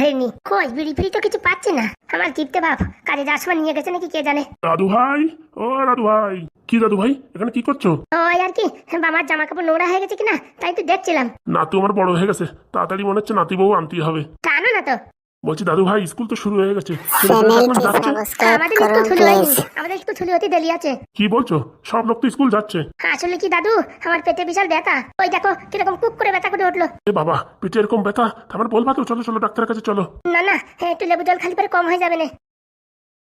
ধরেনি। কই বিড়ি ফিড়ি তো কিছু পাচ্ছি না। আমার কিপতে ভাব কাজে যাওয়ার সময় নিয়ে গেছে নাকি কে জানে? দাদু ভাই ও দাদু ভাই। কি দাদু ভাই এখানে কি করছ? ওই আর কি বাবার জামা কাপড় নোংরা হয়ে গেছে কিনা তাই তো দেখছিলাম। নাতু আমার বড় হয়ে গেছে তাড়াতাড়ি মনে হচ্ছে নাতি বউ আনতেই হবে। কেন না তো বলছি দাদু ভাই স্কুল তো শুরু হয়ে গেছে। আমাদের হয়নি আমাদের হতে দেরি আছে। কি বলছো? সব লোক তো স্কুল যাচ্ছে। আসলে কি দাদু? আমার পেটে বিশাল ব্যথা। ওই দেখো কীরকম কুক করে ব্যথা করে উঠল। এ বাবা পেটে এরকম ব্যথা? তারপর বলবা তো চলো চলো ডাক্তারের কাছে চলো। না না হ্যাঁ, একটু লেবু জল খালি পরে কম হয়ে যাবে না।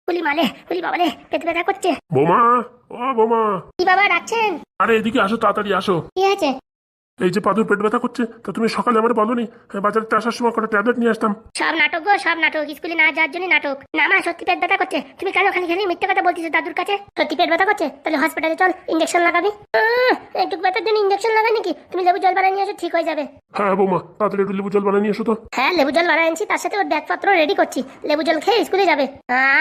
কুলি মালে কুলি বাবালে পেট ব্যথা করছে। বোমা ও বোমা। কি বাবা ডাকছেন? আরে এদিকে আসো তাড়াতাড়ি আসো। কি হয়েছে? এই যে পাদুর পেট ব্যথা করছে তা তুমি সকালে আমার বলনি? বাজারে আসার সময় কটা ট্যাবলেট নিয়ে আসতাম। সব নাটক গো সব নাটক। স্কুলে না যাওয়ার জন্য নাটক। না মা সত্যি পেট ব্যথা করছে। তুমি কেন খালি খালি মিথ্যে কথা বলতেছো দাদুর কাছে। সত্যি পেট ব্যথা করছে? তাহলে হসপিটালে চল ইঞ্জেকশন লাগাবি। একটু ব্যথার জন্য ইঞ্জেকশন লাগাই নাকি? তুমি লেবু জল বানিয়ে নিয়ে আসো ঠিক হয়ে যাবে। হ্যাঁ বোমা তাড়াতাড়ি একটু লেবু জল বানিয়ে নিয়ে এসো তো। হ্যাঁ লেবু জল বানিয়ে আনছি তার সাথে ওর ব্যাগপত্র রেডি করছি। লেবু জল খেয়ে স্কুলে যাবে।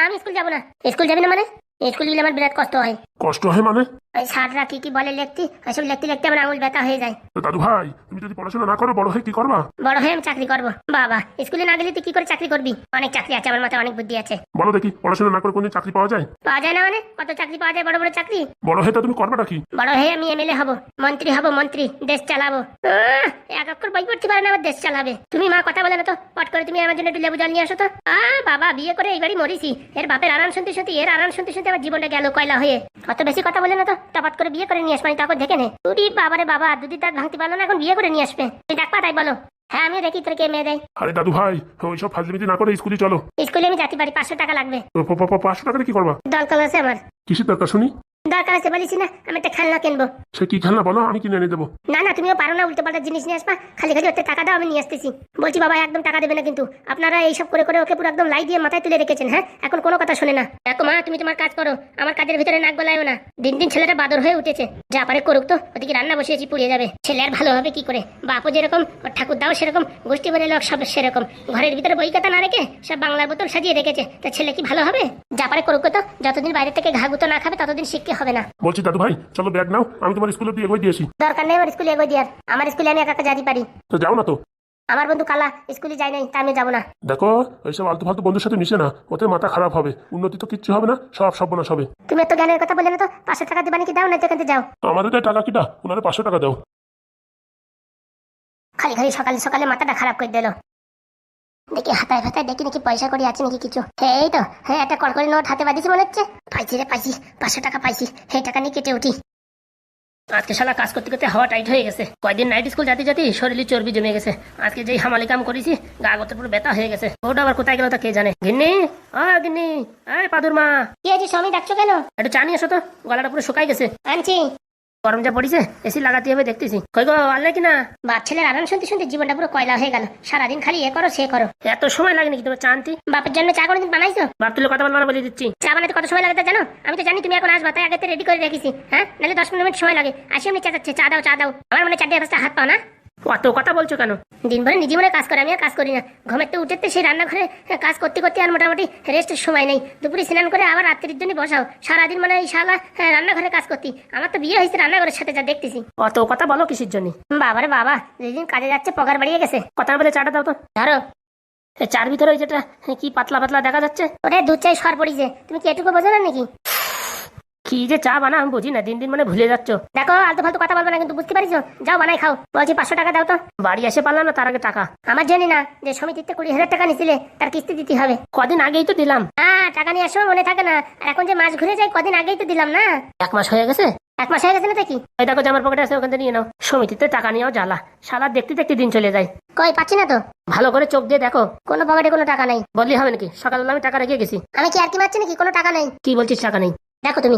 আমি স্কুল যাব না। স্কুল যাবি না মানে? স্কুল গেলে আমার বিরাট কষ্ট হয়। কষ্ট হয় মানে? ওই সাররা কি কি বলে লিখতি? ওইসব লিখতে লিখতে আমার আঙুল ব্যথা হয়ে যায়। তো দাদু ভাই তুমি যদি পড়াশোনা না করো বড় হয়ে কি করবা? বড় হয়ে আমি চাকরি করব। বাবা স্কুলে না গেলে তুই কি করে চাকরি করবি? অনেক চাকরি আছে আমার মাথায় অনেক বুদ্ধি আছে। বলো দেখি পড়াশোনা না করে কোনদিন চাকরি পাওয়া যায়? পাওয়া যায় না মানে? কত চাকরি পাওয়া যায় বড় বড় চাকরি? বড় হয়ে তা তুমি করবাটা কি বড় হয়ে আমি এমএলএ হব মন্ত্রী হব মন্ত্রী দেশ চালাবো। আহ, এক অক্ষর বই পড়তে পারে না আমার দেশ চালাবে। তুমি মা কথা বলে না তো? পট করে তুমি আমার জন্য একটু লেবু জল নিয়ে আসো তো। আ বাবা বিয়ে করে এইবারই মরিছি। এর বাপের আরাম শুনতে শুনতে এর আরাম শুনতে শুনতে আমার জীবনটা গেল কয়লা হয়ে। অত বেশি কথা বলে না তো। টপাত করে বিয়ে করে নিয়ে আসবে তারপর দেখে নে। তুই বাবারে বাবা দুদি তার ভাঙতে পারল না এখন বিয়ে করে নিয়ে আসবে। তুই ডাক তাই বলো। হ্যাঁ আমি দেখি তোর কে মেয়ে দেয়। আরে দাদু ভাই ওইসব ফাজলিমিতি না করে স্কুলে চলো। স্কুলে আমি যেতে পারি পাঁচশো টাকা লাগবে। পাঁচশো টাকা কি করবা? দরকার আছে আমার। কিসের দরকার শুনি? দরকার আছে বলিস না আমি একটা খেলনা কিনবো। সে কি খেলনা? বলো আমি কিনে এনে দেবো। না না তুমিও পারো না উল্টো পাল্টা জিনিস নিয়ে আসবা। খালি খালি ওতে টাকা দাও আমি নিয়ে আসতেছি। বলছি বাবা একদম টাকা দেবে না কিন্তু। আপনারা এইসব করে করে ওকে পুরো একদম লাই দিয়ে মাথায় তুলে রেখেছেন হ্যাঁ? এখন কোনো কথা শুনে না। দেখো মা তুমি তোমার কাজ করো। আমার কাজের ভিতরে নাক গলায়ও না। দিন দিন ছেলেটা বাদর হয়ে উঠেছে। যা পারে করুক তো ওদিকে রান্না বসিয়েছি পুড়িয়ে যাবে। ছেলে আর ভালো হবে কি করে? বাপও যেরকম ওর ঠাকুর দাও সেরকম গোষ্ঠী বলে লোক সব সেরকম। ঘরের ভিতরে বই কথা না রেখে সব বাংলার বোতল সাজিয়ে রেখেছে। তা ছেলে কি ভালো হবে? যা পারে করুক তো যতদিন বাইরে থেকে ঘাগুতো না খাবে ততদিন শিখতে হবে না? বলছি দাদু ভাই চলো ব্যাগ নাও আমি তোমার স্কুলে দিয়ে এগোই দিয়েছি দরকার নেই আমার স্কুলে এগোই দিয়ার আমার স্কুলে আমি একা একা যেতে পারি। তো যাও না তো। আমার বন্ধু কালা স্কুলে যায় নাই তা আমি যাব না। দেখো ওইসব আলতু ফালতু বন্ধুর সাথে মিশে না ওতে মাথা খারাপ হবে উন্নতি তো কিচ্ছু হবে না সব সর্বনাশ হবে। তুমি এত জ্ঞানের কথা বলে না তো পাঁচশো টাকা দেবা নাকি দাও না যেখানে যাও? আমাদের তো টাকা কিটা? ওনারা পাঁচশো টাকা দাও। খালি খালি সকালে সকালে মাথাটা খারাপ করে দিল। দেখি হাতায় ফাতায় দেখি নাকি পয়সা করে আছে নাকি কিছু। হ্যাঁ এই তো হ্যাঁ একটা কড়কড়ি নোট হাতে বাঁধিয়েছে মনে হচ্ছে? পাইছি রে পাইছি পাঁচশো টাকা পাইছি সেই টাকা নিয়ে কেটে উঠি। আজকে শালা কাজ করতে করতে হাওয়া টাইট হয়ে গেছে। কয়দিন নাইট স্কুল যাতে যাতে শরীরে চর্বি জমে গেছে। আজকে যেই হামালি কাম করেছি গা গতে পুরো ব্যথা হয়ে গেছে। ওটা আবার কোথায় গেল তা কে জানে? গিন্নি আ গিন্নি আয় পাদুর মা। কি আছে স্বামী ডাকছো কেন? একটু চা নিয়ে এসো তো গলাটা পুরো শুকাই গেছে। আনছি। গরম যা পড়িছে এসি লাগাতে হবে দেখতেছি। কই গো আনলে কিনা? বাপ ছেলের আরাম শুনতে শুনতে জীবনটা পুরো কয়লা হয়ে গেল। সারাদিন খালি এ করো সে করো। এত সময় লাগে নাকি তোমার চান্তি বাপের জন্য চা কোনোদিন বানাইছো? বাপ তুলে কথা বলবা বলে দিচ্ছি। চা বানাতে কত সময় লাগে তা জানো? আমি তো জানি তুমি এখন আসবা তাই আগে রেডি করে রেখেছি। হ্যাঁ? নাহলে দশ পনেরো মিনিট সময় লাগে। আসি আমি চাচ্ছি। চা দাও চা দাও। আমার মনে চারটে পাঁচটা হাত পাও না? অত কথা বলছো কেন? দিন ভরে নিজে মনে কাজ করে আমি আর কাজ করি না। ঘুমের তো উঠেতে সেই রান্নাঘরে কাজ করতে করতে আর মোটামুটি রেস্টের সময় নেই। দুপুরে স্নান করে আবার রাত্রির জন্য বসাও। সারাদিন মানে এই শালা হ্যাঁ, রান্নাঘরে কাজ করতি। আমার তো বিয়ে হয়েছে রান্নাঘরের সাথে যা দেখতেছি। অত কথা বলো কিসের জন্য? বাবারে বাবা যেদিন কাজে যাচ্ছে পগার বাড়িয়ে গেছে। কথা না বলে চাটা দাও তো। ধরো। চার ভিতরে ওই যেটা কি পাতলা পাতলা দেখা যাচ্ছে? ওরে দুধ চাই সর পড়িছে। তুমি কি এটুকু বোঝো না নাকি? কি যে চা বানা আমি বুঝি না দিন দিন মানে ভুলে যাচ্ছ। দেখো আলতু ফালতু কথা বলবে না কিন্তু বুঝতে পারিস যাও বানাই খাও। বলছি পাঁচশো টাকা দাও তো। বাড়ি এসে পারলাম না তার আগে টাকা। আমার জানি না যে সমিতিতে কুড়ি হাজার টাকা নিছিলে তার কিস্তি দিতে হবে। কদিন আগেই তো দিলাম। হ্যাঁ টাকা নিয়ে আসো মনে থাকে না। আর এখন যে মাস ঘুরে যায় কদিন আগেই তো দিলাম না। এক মাস হয়ে গেছে? এক মাস হয়ে গেছে না কি ওই দেখো জামার পকেটে আছে ওখান থেকে নিয়ে নাও। সমিতিতে টাকা নিয়েও জ্বালা। শালা দেখতে দেখতে দিন চলে যায়। কই পাচ্ছি না তো? ভালো করে চোখ দিয়ে দেখো। কোনো পকেটে কোনো টাকা নেই। বললি হবে নাকি? সকালবেলা আমি টাকা রেখে গেছি। আমি কি আর কি মারছি নাকি? কোনো টাকা নেই। কি বলছিস টাকা নেই? দেখো তুমি।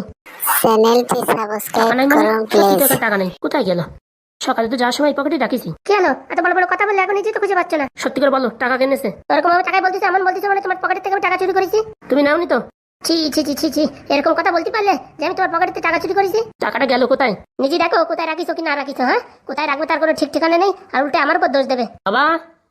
চ্যানেলটি সাবস্ক্রাইব করুন প্লিজ টাকা নেই। কোথায় গেল? সকালে তো যাওয়ার সময় পকেটে রাখিছি কি হলো এত বড় বড় কথা বললে এখন নিজেই তো খুঁজে পাচ্ছ না। সত্যি করে বলো টাকা কিনেছে এরকম ভাবে টাকায় বলতেছো এমন বলতেছো মানে তোমার পকেট থেকে আমি টাকা চুরি করেছি? তুমি নাওনি তো? ছি ছি ছি ছি ছি। এরকম কথা বলতে পারলে যে আমি তোমার পকেটেতে টাকা চুরি করেছি? টাকাটা গেল কোথায়? নিজে দেখো কোথায় রাখিছো কি না রাখিছো হ্যাঁ? কোথায় রাখব তার কোনো ঠিক ঠিকানা নেই আর উল্টে আমার উপর দোষ দেবে। বাবা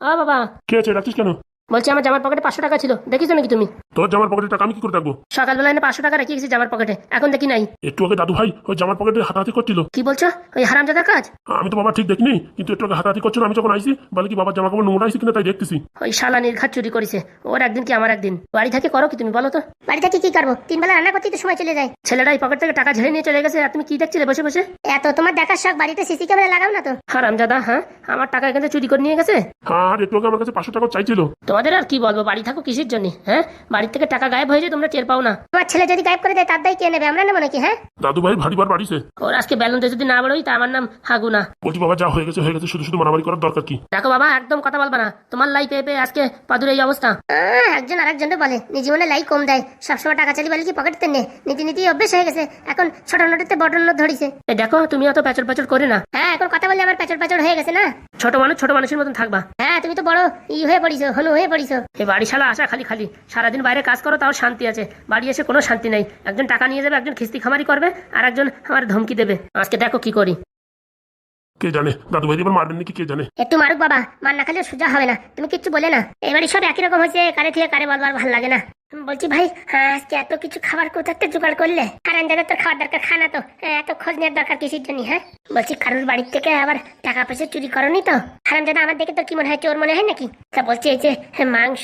আ বাবা। কে আছে? ডাকছিস কেন? বলছি আমার জামার পকেটে পাঁচশো টাকা ছিল। দেখিছো নাকি তুমি? তোর জামার পকেটে টাকা আমি কি করে রাখব? সকালবেলা এনে পাঁচশো টাকা রেখে গেছি জামার পকেটে এখন দেখি নাই। একটু আগে দাদু ভাই ওই জামার পকেটে হাতাহাতি করছিল। কি বলছো? ওই হারাম হারামজাদার কাজ? আমি তো বাবা ঠিক দেখিনি কিন্তু একটু আগে হাতাহাতি করছিল আমি যখন আইসি বলে কি বাবার জামা কাপড় নোংরা আইসি কিনা তাই দেখতেছি। ওই শালা নির্ঘাত চুরি করেছে। ওর একদিন কি আমার একদিন? বাড়ি থেকে করো কি তুমি বলো তো। বাড়ি থেকে কি করব? তিন বেলা রান্না করতেই তো সময় চলে যায়। ছেলেটা এই পকেট থেকে টাকা ঝেড়ে নিয়ে চলে গেছে আর তুমি কি দেখছিলে বসে বসে? এত তোমার দেখার শখ বাড়িতে সিসি ক্যামেরা লাগাও না তো। হারাম হারামজাদা হ্যাঁ? আমার টাকা এখানে চুরি করে নিয়ে গেছে? হ্যাঁ আর একটু আগে আমার কাছে পাঁচশো টাকা চাইছিল। তোমাদের আর কি বলব? বাড়ি থাকো কিসের জন্য হ্যাঁ? বাড়ি থেকে টাকা গায়েব হয়ে যায় তোমরা টের পাও না। তোমার ছেলে যদি গায়েব করে দেয় তার দায় কে নেবে? আমরা নেব নাকি হ্যাঁ? দাদু ভাই ভারী বার বাড়িছে। ওর আজকে ব্যালন্সে যদি না বাড়োই তা আমার নাম হাগুনা বলছি বাবা যা হয়ে গেছে হয়ে গেছে শুধু শুধু মারামারি করার দরকার কি? দেখো বাবা একদম কথা বলবা না। তোমার লাই পেয়ে পেয়ে আজকে পাদুর এই অবস্থা। আহ, একজন আরেকজনকে বলে নিজ মনে লাই কম দেয়। সবসময় টাকা চালি বলে কি পকেটতে নে? নীতি নীতি অভ্যেস হয়ে গেছে। এখন ছোট নোটেতে বড় নোট ধরিছে। এই দেখো তুমি অত প্যাচর প্যাচর করে না। হ্যাঁ এখন কথা বললে আমার পেছর প্যাচর হয়ে গেছে না? ছোট মানুষ ছোট মানুষের মতন থাকবা। হ্যাঁ তুমি তো বড় ই হয়ে পড়িছো হনু হয়ে পড়িছো। এই বাড়ি শালা আসা খালি খালি। সারাদিন বাইরে কাজ করো তাও শান্তি আছে। বাড়ি এসে কোনো শান্তি নাই। একজন টাকা নিয়ে যাবে একজন খিস্তি খামারি করবে আর একজন আমার ধমকি দেবে। আজকে দেখো কি করি। কে জানে? দাদু ভাই এবার মারবেন নাকি কে জানে? একটু মারুক বাবা মার না খালি সোজা হবে না। তুমি কিচ্ছু বলে না। এবারে সব একই রকম হয়েছে কারে থেকে কারে বলবার ভালো লাগে না। বলছি ভাই হ্যাঁ আজকে এত কিছু খাবার কোথাতে জোগাড় করলে? হারান জায়গা তোর খাওয়ার দরকার খানা তো। হ্যাঁ, এত খোঁজ নেওয়ার দরকার কিসের জন্য হ্যাঁ? বলছি কারোর বাড়ির থেকে আবার টাকা পয়সা চুরি করনি তো? হারান জায়গা আমার দেখে তোর কি মনে হয় চোর মনে হয় নাকি? তা বলছি এই যে হ্যাঁ, মাংস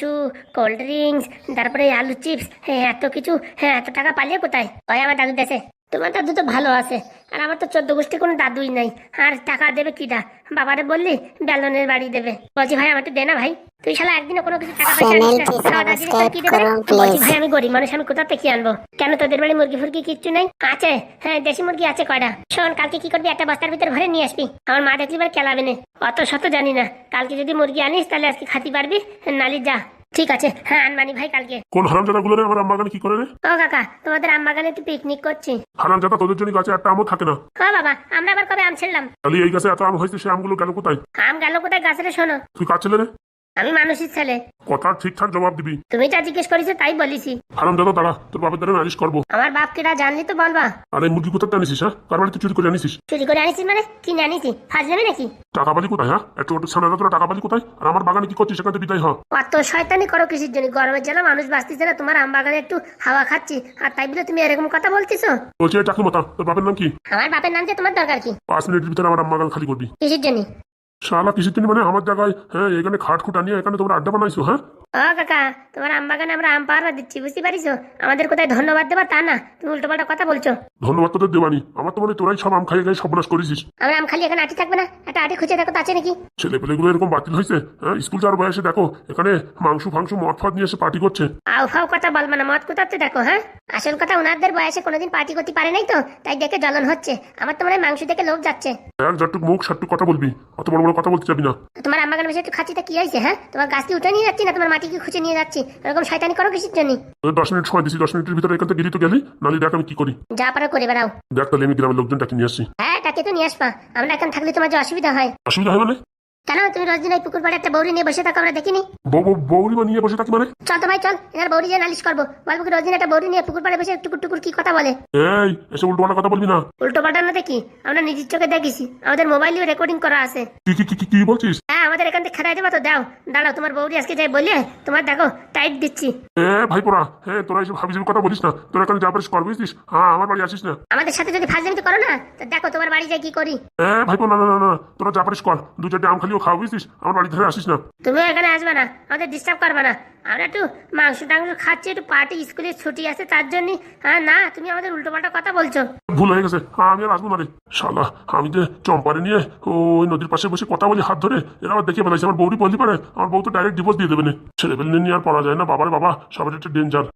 কোল্ড ড্রিঙ্কস তারপরে আলু চিপস হ্যাঁ এত কিছু হ্যাঁ এত টাকা পালিয়ে কোথায়? ওই আমার দাদু দেশে। তোমার দাদু তো ভালো আছে আর আমার তো চোদ্দ গোষ্ঠীর কোনো দাদুই নাই। আর টাকা দেবে কিটা বাবারে বললি বেলনের বাড়ি দেবে। বলছি ভাই আমার তো দে না ভাই। তুই শালা একদিনও কোনো কিছু টাকা পয়সা আনিস না। খাওয়া দাওয়া জিনিস কি দেবে? subscribe বলছি ভাই আমি গরিব মানুষ আমি কোথা থেকে আনব? কেন তোদের বাড়ি মুরগি ফুরগি কিচ্ছু নেই? আছে। হ্যাঁ দেশি মুরগি আছে কয়টা? শোন কালকে কি করবি? একটা বস্তার ভিতর ভরে নিয়ে আসবি। আমার মা দেখলি এবার কেলাবে না। অত শত জানি না। কালকে যদি মুরগি আনিস তাহলে আজকে খাতি পারবি? নালি যা। ঠিক আছে। হ্যাঁ আনমানি ভাই কালকে। কোন হারামজাদা গুলো রে আমার আম্বাগানে কি করে রে ও কাকা তোমাদের আম বাগানে একটু পিকনিক করছি। হারামজাদা তোদের জন্য গাছে একটা আমও থাকে না। হ্যাঁ বাবা আমরা আবার কবে আম ছিলাম তাহলে এই গাছে এত আম হয়েছে সে আমগুলো গেল কোথায়? আম গেল কোথায় গাছের শোনো। তুই কার ছেলে রে আমি মানুষের ছেলে। কথা ঠিকঠাক জবাব দিবি। তুমি যা জিজ্ঞেস করেছ তাই বলিছি। হারামজাদা দাঁড়া তোর বাপের দ্বারা নালিশ করব। আমার বাপ কেটা জানলি তো বলবা আর মুরগি কোথাতে আনিসিস হ্যাঁ? কার বাড়িতে চুরি করে আনিসিস চুরি করে আনিছিস মানে? কিনে আনিছি ফাজ নেবে নাকি? টাকা পালি কোথায় হ্যাঁ? একটু একটু সামনে তোরা টাকা পালি কোথায়? আর আমার বাগানে কি করছিস? সেখান থেকে বিদায় হ। অত শয়তানি করো কৃষির জন্য। গরমের জন্য মানুষ বাঁচতেছে না। তোমার আম বাগানে একটু হাওয়া খাচ্ছি। আর তাই বলে তুমি এরকম কথা বলতেছো? বলছি চাকরি মতা তোর বাপের নাম কি? আমার বাপের নাম যে তোমার দরকার কি? পাঁচ মিনিটের ভিতরে আমার আম্বাগান খালি করবি। কিসের জন্য। শালা কিসের জন্য মানে আমার জায়গায় হ্যাঁ এখানে খাট খুটা নিয়ে এখানে তোমরা আড্ডা বানাইছো হ্যাঁ? ও কাকা তোমার আম বাগানে আমরা আম পাহারা দিচ্ছি বুঝতে পারিছো? আমাদের কোথায় ধন্যবাদ দেবা তা না তুমি উল্টো পাল্টা কথা বলছো। ধন্যবাদ তোদের দেবানি আমার তো মনে তোরাই সব আম খাইয়ে খাই সর্বনাশ করেছিস। আমরা আম খালি এখানে আটি থাকবে না একটা আটি খুঁজে দেখো তো আছে নাকি? ছেলে পেলেগুলো এরকম বাতিল হয়েছে হ্যাঁ স্কুল যাওয়ার বয়সে দেখো এখানে মাংস ফাংস মদ ফদ নিয়ে এসে পার্টি করছে। আউ ফাউ কথা বলবে না মত কোথাতে দেখো হ্যাঁ? আসল কথা ওনাদের বয়সে কোনোদিন পার্টি করতে পারে নাই তো তাই দেখে জ্বলন হচ্ছে। আমার তো মনে হয় মাংস দেখে লোভ যাচ্ছে। এক যতটুক মুখ সাটটুক কথা বলবি। অত বড় বড় কথা বলতে যাবি না। তোমার আম বাগানের বিষয়ে একটু খাচ্ছি তা কি হয়েছে হ্যাঁ? তোমার গাছ কি উঠে নিয়ে যাচ্ছি না তোমার মাটি কি খুঁজে নিয়ে যাচ্ছি? এরকম শয়তানি করো কিসের জন্য? দশ মিনিট সময় দিছি দশ মিনিটের ভিতরে এখান থেকে গেলি তো গেলি নাহলে দেখ আমি কি করি। যা পারো করে বেড়াও। দেখ তাহলে আমি গ্রামের লোকজন ডাকি নিয়ে আসছি। হ্যাঁ তাকে তো নিয়ে আসবা। আমরা এখন থাকলে তোমার যে অসুবিধা হয়। অসুবিধা হয় মানে? কেন? তুমি রোজ দিন ওই পুকুর পাড়ে একটা বৌরি নিয়ে বসে থাকো আমরা দেখিনি? বৌরি বা নিয়ে বসে থাকি মানে? চল তো ভাই চল। এনার বৌরি যে নালিশ করব। বলব কি রোজ দিন একটা বৌরি নিয়ে পুকুর পাড়ে বসে টুকুর টুকুর কি কথা বলে? এই এসে উল্টো পাল্টা কথা বলবি না। উল্টো পাল্টা না দেখি? আমরা নিজের চোখে দেখেছি। আমাদের মোবাইলেও রেকর্ডিং করা আছে। কি কি কি কি- বলছিস? হ্যাঁ আমাদের এখান থেকে খেদাই দেবা তো দাও। দাঁড়াও তোমার বৌরি আজকে যাই বলে তোমার দেখো টাইট দিচ্ছি। এ ভাইপোরা হ্যাঁ তোরা এইসব হাবি কথা বলিস না। তোরা এখানে যা পারিস কর বুঝছিস? হ্যাঁ আমার বাড়ি আসিস না। আমাদের সাথে যদি ফাজলামি করো না তো দেখো তোমার বাড়ি যাই কি করি। এ ভাইপো না না না না তোরা যা পারিস কর। দু চারটে আম খালিও বুঝছিস? আমার বাড়ি ধরে আসিস না। তুমিও এখানে আসবে না আমাদের ডিস্টার্ব করবে না। আমরা একটু মাংস টাংস খাচ্ছি একটু পার্টি স্কুলে ছুটি আছে তার জন্য হ্যাঁ না তুমি আমাদের কথা বলছো। ভুল হয়ে গেছে হ্যাঁ আমি আর আসব না রে। শালা আমি যে চম্পারে নিয়ে ওই নদীর পাশে বসে কথা বলি হাত ধরে এরা আবার দেখে বেলাইছে আমার বৌরি বলতে পারে আমার বউ তো ডাইরেক্ট ডিভোর্স দিয়ে দেবে না। ছেলে পেলে নিয়ে আর পড়া যায় না বাবার বাবা সবার একটা ডেঞ্জার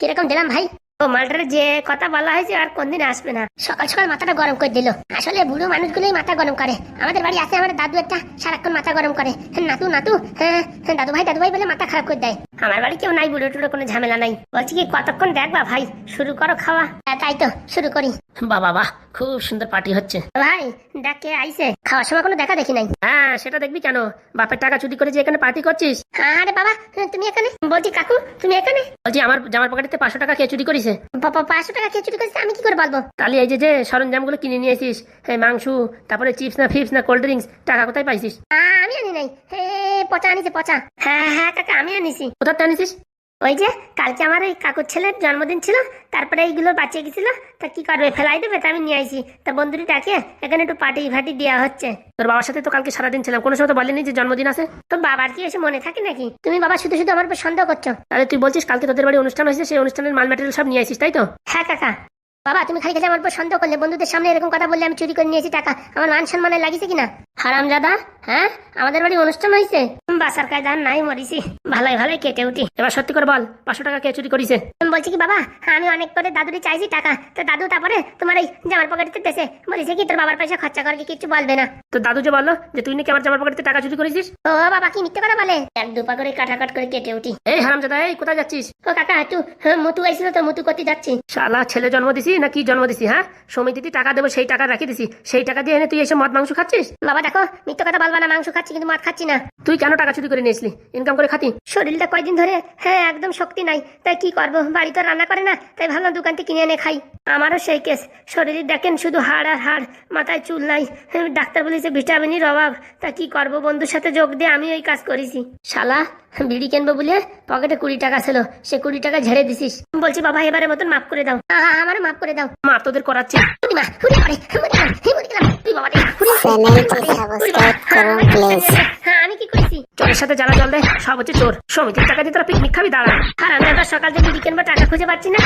কীরকম দিলাম ভাই? ও মালটার যে কথা বলা হয়েছে আর কোনদিন আসবে না। সকাল সকাল মাথাটা গরম করে দিল। আসলে বুড়ো মানুষগুলোই মাথা গরম করে। আমাদের বাড়ি আছে আমার দাদু একটা সারাক্ষণ মাথা গরম করে। নাতু নাতু হ্যাঁ হ্যাঁ, দাদু ভাই দাদু ভাই বলে মাথা খারাপ করে দেয়। আমার বাড়ি কেউ নাই বুড়ো টুড়ো কোনো ঝামেলা নাই। বলছি কি কতক্ষণ দেখবা ভাই? শুরু করো খাওয়া। হ্যাঁ, তাই তো শুরু করি। বাবা বাহ খুব সুন্দর পার্টি হচ্ছে। ভাই দেখ কে আইছে। খাওয়ার সময় কোনো দেখা দেখি নাই। হ্যাঁ সেটা দেখবি কেন? বাপের টাকা চুরি করে যে এখানে পার্টি করছিস? আরে বাবা তুমি এখানে? বলছি কাকু তুমি এখানে? বলছি আমার জামার পকেটে পাঁচশো টাকা কে চুরি করেছে? বাবা পাঁচশো টাকা কে চুরি করেছে আমি কি করে বলব? তাহলে এই যে যে সরঞ্জামগুলো কিনে নিয়ে এই মাংস তারপরে চিপস না ফিপস না কোল্ড ড্রিঙ্কস টাকা কোথায় পাইছিস? আমি আনি নাই। হে পচা আনিছে পচা। হ্যাঁ হ্যাঁ কাকা আমি আনিছি। কোথাতে আনিছিস? ওই যে, কালকে আমার এই কাকুর ছেলের জন্মদিন ছিল, তারপরে এইগুলো বাঁচিয়ে গেছিল, তা কি করবে? ফেলাই দেবে? তা আমি নিয়ে আইছি। তা বন্ধুটি ডাকে এখানে একটু পার্টি ফাটি দেওয়া হচ্ছে। তোর বাবার সাথে তো কালকে সারাদিন ছিলাম, কোনো সময় তো বলেনি যে জন্মদিন আছে? তো বাবার কি এসে মনে থাকে নাকি? তুমি বাবা শুধু শুধু আমার উপর সন্দেহ করছ। তাহলে তুই বলছিস কালকে তোদের বাড়ি অনুষ্ঠান হয়েছে, সেই অনুষ্ঠানের মাল ম্যাটেরিয়াল সব নিয়ে আসিস তাই তো? হ্যাঁ কাকা। বাবা তুমি খালি খালি আমার উপর সন্দেহ করলে বন্ধুদের সামনে এরকম কথা বললে আমি চুরি করে নিয়েছি টাকা আমার মান সম্মানে লাগিছে কিনা? হারাম দাদা হ্যাঁ? আমাদের বাড়ি অনুষ্ঠান হয়েছে বাসার কায়দা নাই মরিছি। ভালোই ভালোই কেটে উঠি। এবার সত্যি করে বল পাঁচশো টাকা কে চুরি করেছে? আমি বলছি কি বাবা হ্যাঁ, আমি অনেক করে দাদুরি চাইছি টাকা। তো দাদু তারপরে তোমার এই জামার পকেটে দেশে বলেছে কি তোর বাবার পয়সা খরচা করবি কিছু বলবে না। তো দাদু যে বলল যে তুই নাকি আমার জামার পকেটে টাকা চুরি করেছিস? ও বাবা কি মিথ্যে কথা বলে? এক দুপা করে কাটাকাট করে কেটে উঠি। এই হারামজাদা এই কোথায় যাচ্ছিস? ও কাকা একটু হ্যাঁ, মুতু আইছিল তো মুতু করতে যাচ্ছি। শালা ছেলে জন্ম দিছি না কি জন্ম দিছি হ্যাঁ? সমিতিতে টাকা দেবো সেই টাকা রাখি দিছি। সেই টাকা দিয়ে এনে তুই এসে মদ মাংস খাচ্ছিস? বাবা দেখো মিথ্যে কথা বলবা না মাংস খাচ্ছি কিন্তু মদ খাচ্ছি না। তুই কেন টাকা চুরি করে নিয়েছিলি? ইনকাম করে খাতি? শরীরটা কয়দিন ধরে হ্যাঁ একদম শক্তি নাই। তাই কি করব? বাড়ি তো রান্না করে না তাই ভাবলাম দোকান থেকে কিনে এনে খাই। আমারও সেই কেস শরীরে দেখেন শুধু হাড় আর হাড় মাথায় চুল নাই। হ্যাঁ, ডাক্তার বলেছে ভিটামিনের অভাব। তা কি করব? বন্ধুর সাথে যোগ দিয়ে আমি ওই কাজ করেছি। শালা বিড়ি কিনবো বলে পকেটে কুড়ি টাকা ছিল সে কুড়ি টাকা ঝেড়ে দিছিস। বলছি বাবা এবারে মতন মাফ করে দাও। আমার মাফ করে দাও। মা তোদের করাচ্ছি। মা, গেলাম, হ্যাঁ, আমি কি করেছি? হ্যাঁ আমি কি করেছি? চোরের সাথে যারা জল দেয় সব হচ্ছে চোর। সমিতির টাকা দিয়ে তোরা পিকনিক খাবি? দাঁড়া। আর আমি আবার সকাল থেকে বিকেল বা টাকা খুঁজে পাচ্ছি না।